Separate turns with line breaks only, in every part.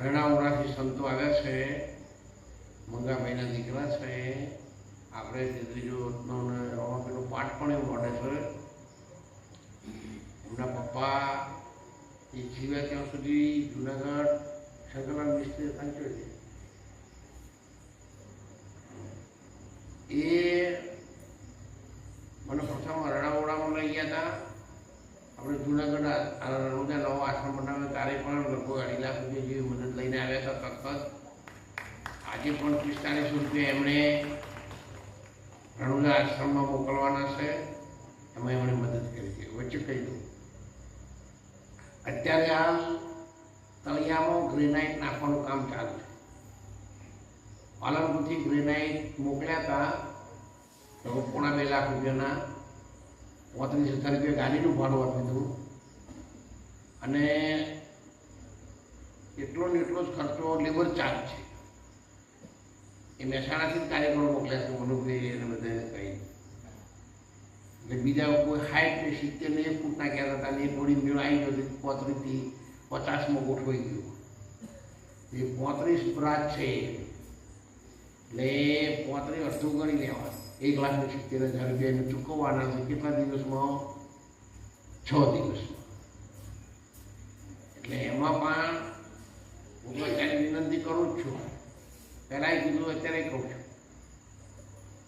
રણાવડાથી સંતો આવ્યા છે, મંગા મહિના દીકરા છે. આપણે ત્રીજો રમાપીનો પાઠ પણ એવું મળે છે. એમના પપ્પા એ જીવ્યા ત્યાં સુધી જુનાગઢ શંકરલાલ મિસ્ત્રી પંચો છે એ મને પ્રથમ રણાવડામાં લઈ ગયા હતા આપણે આ નવો આશ્રમ બનાવ્યો ત્યારે પણ લગભગ અઢી લાખ રૂપિયા જેવી મદદ લઈને આવ્યા હતા તરત આજે પણ પિસ્તાલીસ રૂપિયા એમણે રણુજા આશ્રમમાં મોકલવાના છે. એમાં એમણે મદદ કરી છે. વચ્ચે કહી દઉં. અત્યારે આ તળિયામાં ગ્રેનાઇટ નાખવાનું કામ ચાલુ છે. પાલનપુરથી ગ્રેનાઇટ મોકલ્યા હતા. તો પોણા બે લાખ રૂપિયાના, પાંત્રીસ હજાર રૂપિયા ગાડીનું ભાડું આપી દીધું. અને એટલો ને એટલો જ ખર્ચો લેબર ચાર્જ છે. એ મહેસાણાથી કાર્યક્રમો મોકલ્યા છે મનુભાઈ એને બધાને કહી એટલે બીજા કોઈ હાઈટ ને સિત્તેર ને એક ફૂટના કહેતા હતા ને એ થોડી મેળ આવી ગયો પોત્રીસથી પચાસમાં ગોઠવાઈ ગયું. એ પોત્રીસ બ્રાજ છે. એટલે પોત્રીસ અડધું ગણી લેવા એક લાખ ને સિત્તેર હજાર રૂપિયા એને ચૂકવવાના છે, કેટલા દિવસમાં? છ દિવસમાં એટલે એમાં પણ હું તો અત્યારે વિનંતી કરું જ છું. પહેલાં કીધું, અત્યારે કહું છું.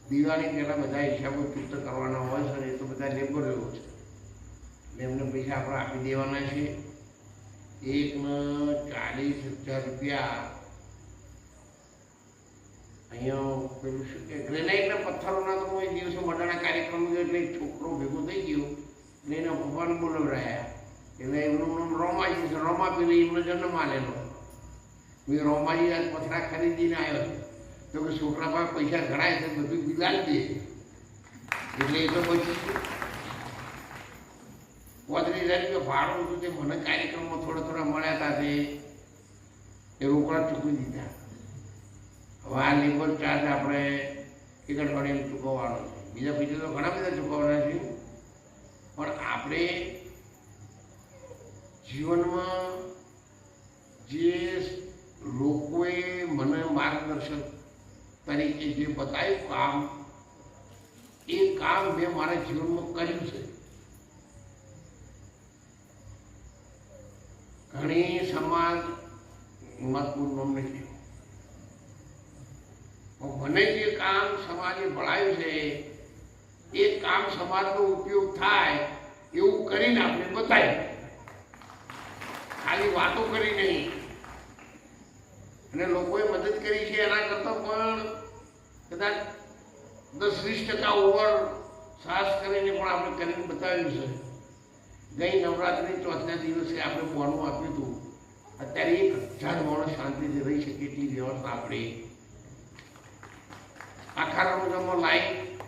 દિવાળી પહેલાં બધા હિસાબો ચુસ્ત કરવાના હોય છે ને એ તો બધા લેબર છે એટલે એમને પૈસા આપણે આપી દેવાના છે. એકમાં ચાલીસ હજાર રૂપિયા. અહીંયા પેલું શું કે ગ્રેનાઇટના પથ્થરોના તો એ દિવસો મડાના કાર્યક્રમ ગયો એટલે છોકરો ભેગો થઈ ગયો. એટલે એના ભગવાન બોલવડાયા. એટલે એમનું રોમાજી છે. રોમા પેલી એમનો જન્મ આલેલો. મેં રોમાજી આજ પથરા ખરીદીને આવ્યો તો કે છોકરા પાસે પૈસા ઘણાય છે, બધું બિલાલ દે. એટલે એ તો પછી પોત્રીસ હજાર રૂપિયા ભાડું હતું તે મને કાર્યક્રમમાં થોડા થોડા મળ્યા હતા તે. એ રોકડા ચૂકવી દીધા. હવે આ લેબર ચાર્જ આપણે એક અઠવાડિયે ચૂકવવાનો છે. બીજા બીજા તો ઘણા બધા ચૂકવવાના છે. પણ આપણે જીવનમાં જે લોકોએ મને માર્ગદર્શક તરીકે જે બતાવ્યું કામ, એ કામ મેં મારા જીવનમાં કર્યું છે. ઘણી સમાજ મતપૂર્ણ નથી મને જે કામ સમાજે ભણાયું છે, એ કામ સમાજનો ઉપયોગ થાય એવું કરીને આપણે બતાવ્યું. ખાલી વાતો કરી નહીં. અને લોકોએ મદદ કરી છે એના કરતાં પણ કદાચ દસ વીસ ટકા ઓવર સાહસ કરીને પણ આપણે કરીને બતાવ્યું છે. ગઈ નવરાત્રી ચોથના દિવસે આપણે બોનું આપ્યું હતું. અત્યારે એક હજાર માણસ શાંતિથી રહી શકે એટલી વ્યવસ્થા આપણે. આખા રમઝાનમાં લાઈન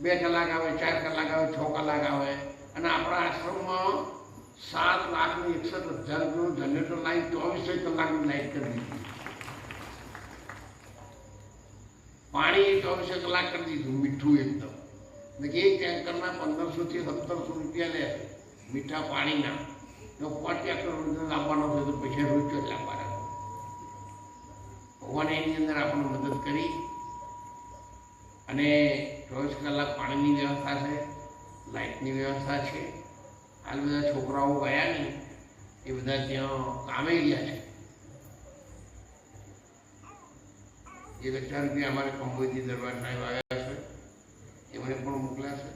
બે કલાક આવે, ચાર કલાક આવે, છ કલાક આવે. અને આપણા આશ્રમમાં સાત લાખ ને એકસઠ હજાર રૂપિયાનું જનરેટર લાઈન ચોવીસે કલાકની લાઈટ કરી દીધી. પાણી ચોવીસે કલાક કરી દીધું, મીઠું એકદમ. એક પંદરસો થી સત્તરસો રૂપિયા લે. મીઠા પાણીના. તો પાંચ ટેન્કર લાવવાનો છે તો પૈસા રોજ જ લાવવાના. ભગવાને એની અંદર આપણને મદદ કરી. અને ચોવીસ કલાક પાણીની વ્યવસ્થા છે લાઇટની વ્યવસ્થા છે. હાલ બધા છોકરાઓ ગયા ને, એ બધા ત્યાં કામે ગયા છે. એક હજાર રૂપિયા અમારે કંબોજી દરબાર સાહેબ આવ્યા છે. એ મને પણ મોકલ્યા છે.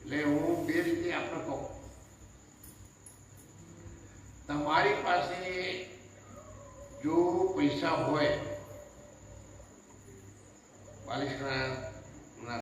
એટલે હું બે રીતે આપણે કહું. તમારી પાસે જો પૈસા હોય, બાલિશના